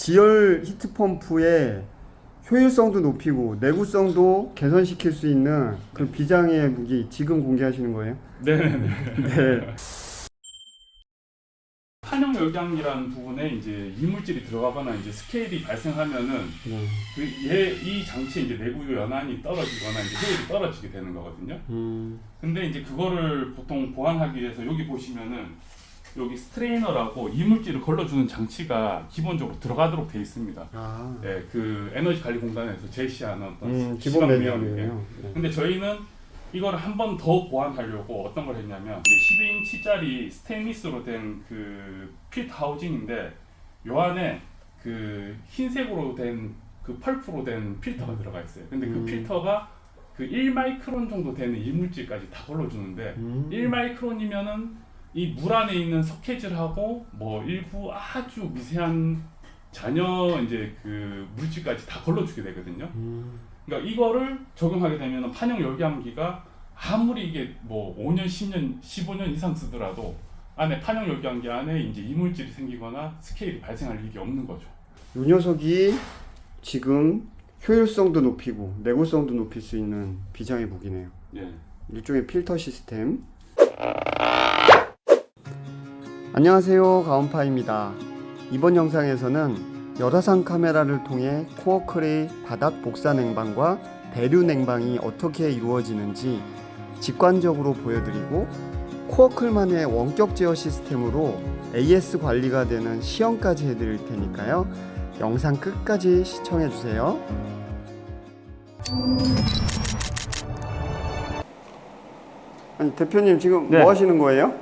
지열 히트 펌프의 효율성도 높이고 내구성도 개선시킬 수 있는 그 비장의 무기 지금 공개하시는 거예요? 네네네. 네. 탄형 열량이라는 부분에 이제 이물질이 들어가거나 이제 스케일이 발생하면은 네. 그얘이 장치의 이제 내구 연한이 떨어지거나 이제 효율이 떨어지게 되는 거거든요. 음. 근데 이제 그거를 보통 보완하기 위해서 여기 보시면은 여기 스트레이너라고 이물질을 걸러주는 장치가 기본적으로 들어가도록 돼 있습니다. 아. 네, 그 에너지 관리 공단에서 제시하는 어떤 음, 기본 시방 매뉴얼이에요. 내용이에요. 네. 근데 저희는 이거를 한번 더 보완하려고 어떤 걸 했냐면 12인치짜리 스테인리스로 된그 필트 하우징인데 요 안에 그 흰색으로 된 그 펄프로 된 필터가 들어가 있어요. 근데 그 음. 필터가 그 1마이크론 정도 되는 이물질까지 다 걸러주는데 음. 1마이크론이면은 이 물 안에 있는 석회질하고 뭐 일부 아주 미세한 잔여 이제 그 물질까지 다 걸러주게 되거든요. 음. 그러니까 이거를 적용하게 되면 판형 열기함기가 아무리 이게 뭐 5년, 10년, 15년 이상 쓰더라도 안에 판형 열기함기 안에 이제 이물질이 생기거나 스케일이 발생할 일이 없는 거죠. 이 녀석이 지금 효율성도 높이고 내구성도 높일 수 있는 비장의 무기네요. 예. 일종의 필터 시스템. 안녕하세요, 가온파입니다. 이번 영상에서는 열화상 카메라를 통해 코어클의 바닥 복사 냉방과 대류 냉방이 어떻게 이루어지는지 직관적으로 보여드리고 코어클만의 원격 제어 시스템으로 AS 관리가 되는 시연까지 해드릴 테니까요. 영상 끝까지 시청해주세요. 아니 대표님 지금 네. 뭐 하시는 거예요?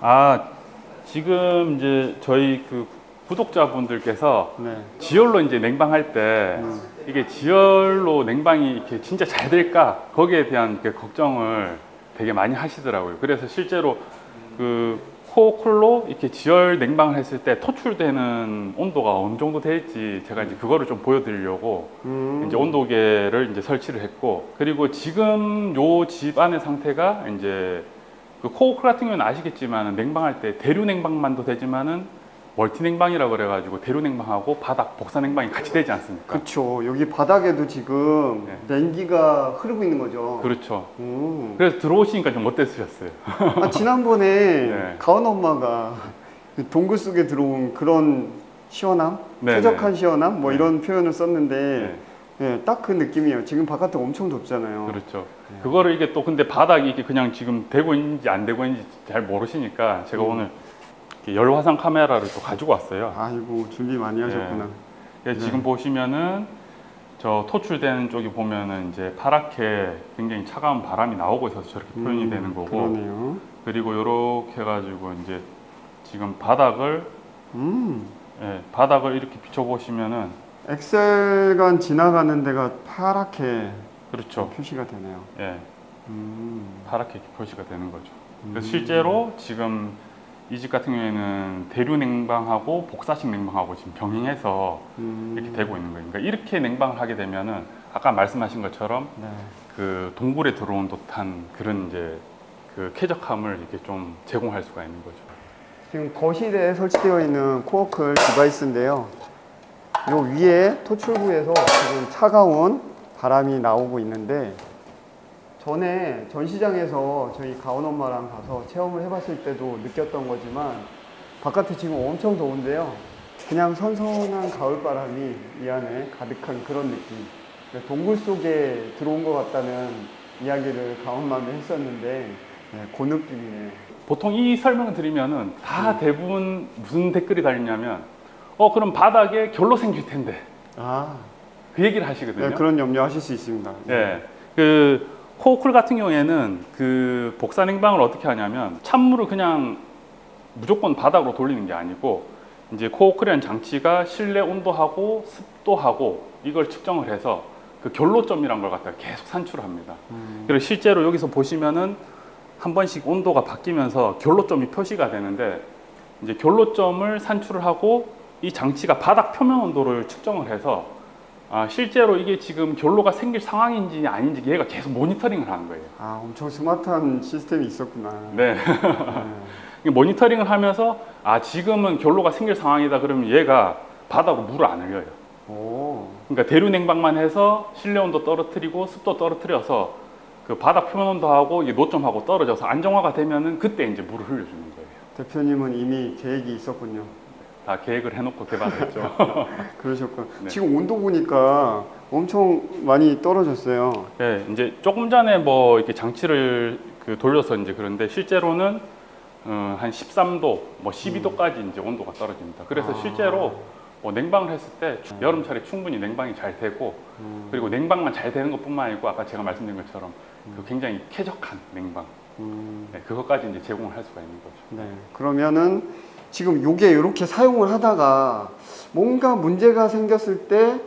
아 지금 이제 저희 그 구독자분들께서 네. 지열로 이제 냉방할 때 음. 이게 지열로 냉방이 이렇게 진짜 잘 될까 거기에 대한 그 걱정을 되게 많이 하시더라고요. 그래서 실제로 그 코어쿨로 이렇게 지열 냉방을 했을 때 토출되는 온도가 어느 정도 될지 제가 이제 그거를 좀 보여드리려고 음. 이제 온도계를 이제 설치를 했고 그리고 지금 요 집 안의 상태가 이제 그 코어쿨 같은 경우는 아시겠지만 냉방할 때 대류 냉방만도 되지만은 멀티 냉방이라고 그래가지고 대류 냉방하고 바닥 복사 냉방이 같이 되지 않습니까? 그렇죠. 여기 바닥에도 지금 네. 냉기가 흐르고 있는 거죠. 그렇죠. 음. 그래서 들어오시니까 좀 어땠으셨어요? 아, 지난번에 네. 가은 엄마가 그 동굴 속에 들어온 그런 시원함, 네, 쾌적한 시원함, 뭐 네. 이런 표현을 썼는데 네, 예, 딱 그 느낌이에요. 지금 바깥에 엄청 덥잖아요. 그렇죠. 네. 그거를 이게 또 근데 바닥이 이게 그냥 지금 되고 있는지 안 되고 있는지 잘 모르시니까 제가 음. 오늘 이렇게 열 화상 카메라를 또 가지고 왔어요. 아이고 준비 많이 하셨구나. 예, 네. 지금 보시면은 저 토출되는 쪽이 보면은 이제 파랗게 굉장히 차가운 바람이 나오고 있어서 저렇게 표현이 음, 되는 거고 그러네요. 그리고 이렇게 해가지고 이제 지금 바닥을 음. 예, 바닥을 이렇게 비춰 보시면은 엑셀간 지나가는 데가 파랗게 그렇죠. 표시가 되네요. 예, 음. 파랗게 표시가 되는 거죠. 그래서 음. 실제로 지금 이 집 같은 경우에는 대류 냉방하고 복사식 냉방하고 지금 병행해서 음. 이렇게 되고 있는 거예요. 그러니까 이렇게 냉방을 하게 되면은 아까 말씀하신 것처럼 네. 그 동굴에 들어온 듯한 그런 이제 그 쾌적함을 이렇게 좀 제공할 수가 있는 거죠. 지금 거실에 설치되어 있는 코어클 디바이스인데요. 요 위에 토출구에서 지금 차가운 바람이 나오고 있는데 전에 전시장에서 저희 가온 엄마랑 가서 체험을 해봤을 때도 느꼈던 거지만 바깥에 지금 엄청 더운데요. 그냥 선선한 가을 바람이 이 안에 가득한 그런 느낌. 동굴 속에 들어온 것 같다는 이야기를 가온 맘에 했었는데 네, 그 느낌이네요. 보통 이 설명을 드리면은 음. 다 대부분 무슨 댓글이 달리냐면 어 그럼 바닥에 결로 생길 텐데 아, 그 얘기를 하시거든요. 네, 그런 염려하실 수 있습니다. 예. 그 코어쿨 같은 경우에는 그 복사 냉방을 어떻게 하냐면 찬물을 그냥 무조건 바닥으로 돌리는 게 아니고 이제 코어쿨이라는 장치가 실내 온도하고 습도하고 이걸 측정을 해서 그 결로점이란 걸 갖다가 계속 산출을 합니다. 음, 그리고 실제로 여기서 보시면은 한 번씩 온도가 바뀌면서 결로점이 표시가 되는데 이제 결로점을 산출을 하고 이 장치가 바닥 표면 온도를 측정을 해서 아, 실제로 이게 지금 결로가 생길 상황인지 아닌지 얘가 계속 모니터링을 하는 거예요. 아, 엄청 스마트한 시스템이 있었구나. 네. 네. 이 모니터링을 하면서 아 지금은 결로가 생길 상황이다 그러면 얘가 바닥으로 물을 안 흘려요. 오. 그러니까 대류 냉방만 해서 실내 온도 떨어뜨리고 습도 떨어뜨려서 그 바닥 표면 온도하고 노점하고 떨어져서 안정화가 되면은 그때 이제 물을 흘려주는 거예요. 대표님은 이미 계획이 있었군요. 다 계획을 해놓고 개발했죠. 그러셨군. 네. 지금 온도 보니까 엄청 많이 떨어졌어요. 예, 이제 조금 전에 뭐 이렇게 장치를 그 돌려서 이제 그런데 실제로는 어, 한 13도, 뭐 12도까지 이제 온도가 떨어집니다. 그래서 아. 실제로 뭐 냉방을 했을 때 추- 여름철에 충분히 냉방이 잘 되고 음. 그리고 냉방만 잘 되는 것뿐만 아니고 아까 제가 말씀드린 것처럼 그 굉장히 쾌적한 냉방 음. 네, 그것까지 이제 제공을 할 수가 있는 거죠. 네. 그러면은 지금 요게 이렇게 사용을 하다가 뭔가 문제가 생겼을 때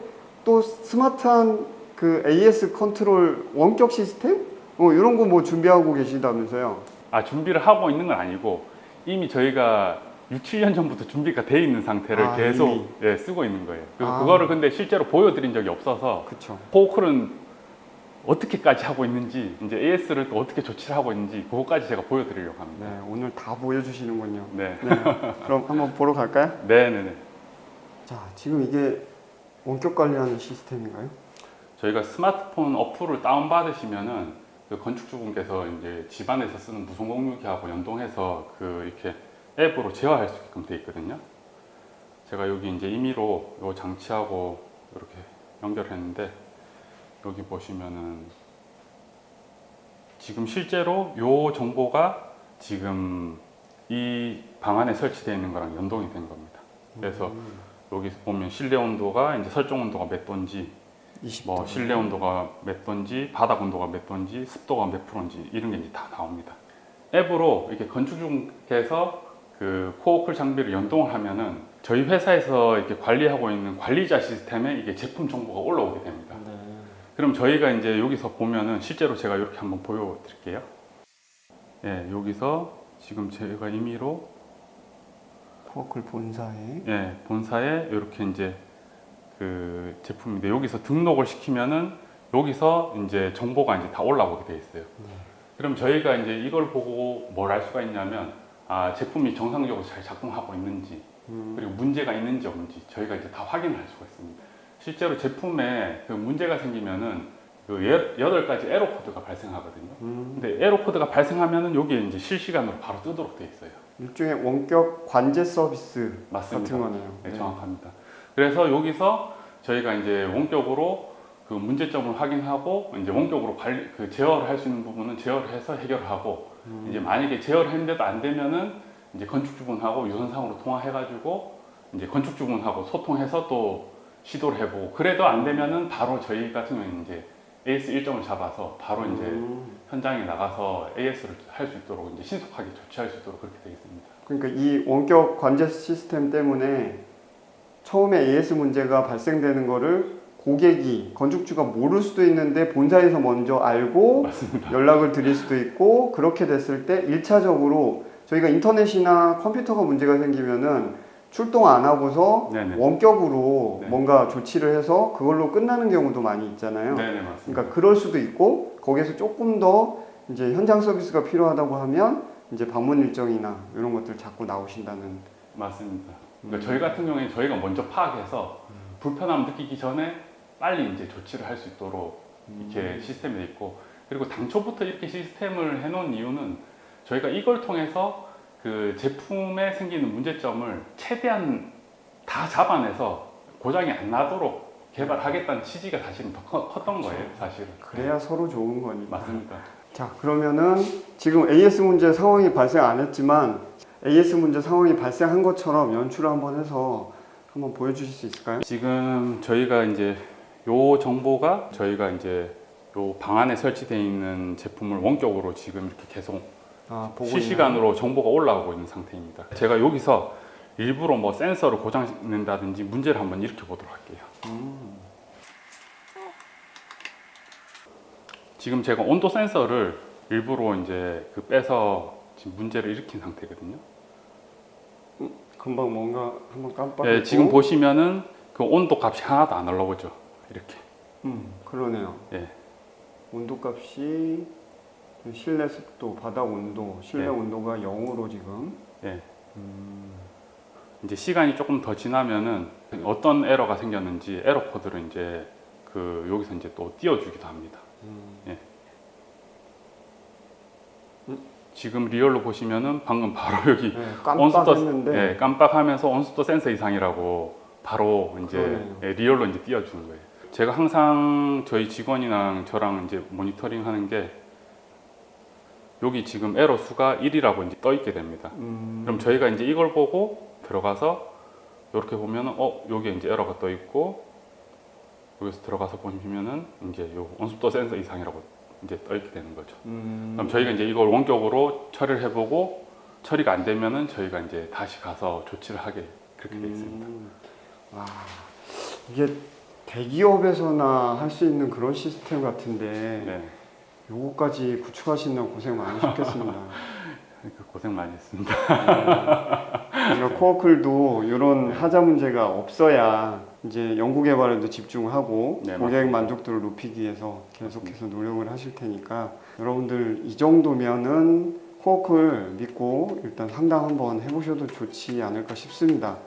또 스마트한 그 AS 컨트롤 원격 시스템? 뭐 이런 거 뭐 준비하고 계시다면서요? 아 준비를 하고 있는 건 아니고 이미 저희가 6, 7년 전부터 준비가 돼 있는 상태를 아, 계속 이미? 예, 쓰고 있는 거예요. 그래서 아. 그거를 근데 실제로 보여드린 적이 없어서 그쵸. 포크는 어떻게까지 하고 있는지 이제 AS를 또 어떻게 조치를 하고 있는지 그거까지 제가 보여드리려고 합니다. 네. 오늘 다 보여주시는군요. 네, 네. 그럼 한번 보러 갈까요? 네, 네, 네. 자, 지금 이게 원격 관리하는 시스템인가요? 저희가 스마트폰 어플을 다운 받으시면은 그 건축주분께서 이제 집안에서 쓰는 무선 공유기하고 연동해서 그 이렇게 앱으로 제어할 수 있게끔 돼 있거든요. 제가 여기 이제 임의로 요 장치하고 이렇게 연결했는데 여기 보시면은 지금 실제로 요 정보가 지금 이 방 안에 설치되어 있는 거랑 연동이 된 겁니다. 그래서 여기 보면 실내 온도가 이제 설정 온도가 몇 도인지 20도. 뭐 실내 온도가 몇 도인지 바닥 온도가 몇 도인지 습도가 몇 프로인지 이런 게 이제 다 나옵니다. 앱으로 이렇게 건축중께서 그 코어클 장비를 연동을 하면은 저희 회사에서 이렇게 관리하고 있는 관리자 시스템에 이게 제품 정보가 올라오게 됩니다. 네. 그럼 저희가 이제 여기서 보면은 실제로 제가 이렇게 한번 보여드릴게요. 예, 여기서 지금 제가 임의로 코어클 본사에 예, 본사에 이렇게 이제 그 제품인데 여기서 등록을 시키면은 여기서 이제 정보가 이제 다 올라오게 돼 있어요. 그럼 저희가 이제 이걸 보고 뭘 알 수가 있냐면 아 제품이 정상적으로 잘 작동하고 있는지 음. 그리고 문제가 있는지 없는지 저희가 이제 다 확인을 할 수가 있습니다. 실제로 제품에 그 문제가 생기면은 그 여- 여덟 가지 에러 코드가 발생하거든요. 음. 근데 에러 코드가 발생하면은 여기에 이제 실시간으로 바로 뜨도록 돼 있어요. 일종의 원격 관제 서비스 맞습니다. 같은 거네요. 네, 정확합니다. 그래서 여기서 저희가 이제 원격으로 그 문제점을 확인하고 이제 원격으로 관리 그 제어를 할 수 있는 부분은 제어를 해서 해결하고 음. 이제 만약에 제어를 했는데도 안 되면은 이제 건축주분하고 유선상으로 통화해가지고 이제 건축주분하고 소통해서 또 시도를 해보고 그래도 안 되면은 바로 저희 같은 경우는 이제 AS 일정을 잡아서 바로 이제 음. 현장에 나가서 AS를 할 수 있도록 이제 신속하게 조치할 수 있도록 그렇게 되겠습니다. 그러니까 이 원격 관제 시스템 때문에 처음에 AS 문제가 발생되는 거를 고객이 건축주가 모를 수도 있는데 본사에서 먼저 알고 맞습니다. 연락을 드릴 수도 있고 그렇게 됐을 때 1차적으로 저희가 인터넷이나 컴퓨터가 문제가 생기면은 출동 안 하고서 네네. 원격으로 네. 뭔가 조치를 해서 그걸로 끝나는 경우도 많이 있잖아요. 네네 맞습니다. 그러니까 그럴 수도 있고 거기에서 조금 더 이제 현장 서비스가 필요하다고 하면 이제 방문 일정이나 이런 것들 자꾸 나오신다는 맞습니다. 그러니까 저희 같은 경우에 저희가 먼저 파악해서 불편함 느끼기 전에 빨리 이제 조치를 할 수 있도록 이렇게 시스템이 돼 있고 그리고 당초부터 이렇게 시스템을 해놓은 이유는 저희가 이걸 통해서 그 제품에 생기는 문제점을 최대한 다 잡아내서 고장이 안 나도록 개발하겠다는 취지가 사실은 더 커- 컸던 거예요, 사실은. 그래야 서로 좋은 거니까. 맞습니다. 자 그러면은 지금 AS 문제 상황이 발생 안 했지만 AS 문제 상황이 발생한 것처럼 연출을 한번 해서 한번 보여주실 수 있을까요? 지금 저희가 이제 요 정보가 저희가 이제 요 방 안에 설치되어 있는 제품을 원격으로 지금 이렇게 계속 아 실시간으로 정보가 올라오고 있는 상태입니다. 제가 여기서 일부러 뭐 센서를 고장 낸다든지 문제를 한번 일으켜 보도록 할게요. 음. 지금 제가 온도 센서를 일부러 이제 그 빼서 지금 문제를 일으킨 상태거든요. 있는 금방 뭔가 한번 깜빡. 네, 지금 보시면은 그 온도 값이 하나도 안 올라오죠. 이렇게. 음 그러네요. 예. 온도 값이 실내 습도, 바닥 온도, 실내 네. 온도가 0으로 지금. 예. 음. 이제 시간이 조금 더 지나면은 어떤 에러가 생겼는지 에러 코드를 이제 그 여기서 이제 또 띄워주기도 합니다. 예. 지금 리얼로 보시면은 방금 바로 여기 네, 깜빡했는데 예, 깜빡하면서 온수도 센서 이상이라고 바로 이제. 예, 리얼로 이제 띄워주는 거예요. 제가 항상 저희 직원이랑 저랑 이제 모니터링 하는 게 여기 지금 에러 수가 1이라고 이제 떠 있게 됩니다. 음, 그럼 저희가 이제 이걸 보고 들어가서 이렇게 보면은 어 여기에 이제 에러가 떠 있고 여기서 들어가서 보시면은 이제 요 온습도 센서 이상이라고 이제 떠 있게 되는 거죠. 음, 그럼 저희가 이제 이걸 원격으로 처리를 해보고 처리가 안 되면은 저희가 이제 다시 가서 조치를 하게 그렇게 돼 있습니다. 음, 와, 이게 대기업에서나 할 수 있는 그런 시스템 같은데 네, 요거까지 구축하시는 고생 많으셨겠습니다. 그 고생 많이 했습니다. 그러니까 코어클도 이런 하자 문제가 없어야 이제 연구 개발에도 집중하고 네, 고객. 만족도를 높이기 위해서 계속해서 노력을 하실 테니까 여러분들 이 정도면은 코어클 믿고 일단 상담 한번 해보셔도 좋지 않을까 싶습니다.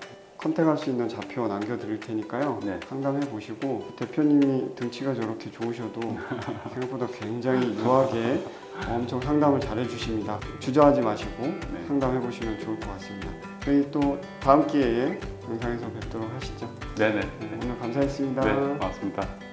컨택할 수 있는 좌표 남겨드릴 테니까요. 네. 상담해 보시고 대표님이 등치가 저렇게 좋으셔도 생각보다 굉장히 유하게 엄청 상담을 잘해 주십니다. 주저하지 마시고 네. 상담해 보시면 좋을 것 같습니다. 저희 또 다음 기회에 영상에서 뵙도록 하시죠. 네네. 네, 오늘 감사했습니다. 네, 고맙습니다.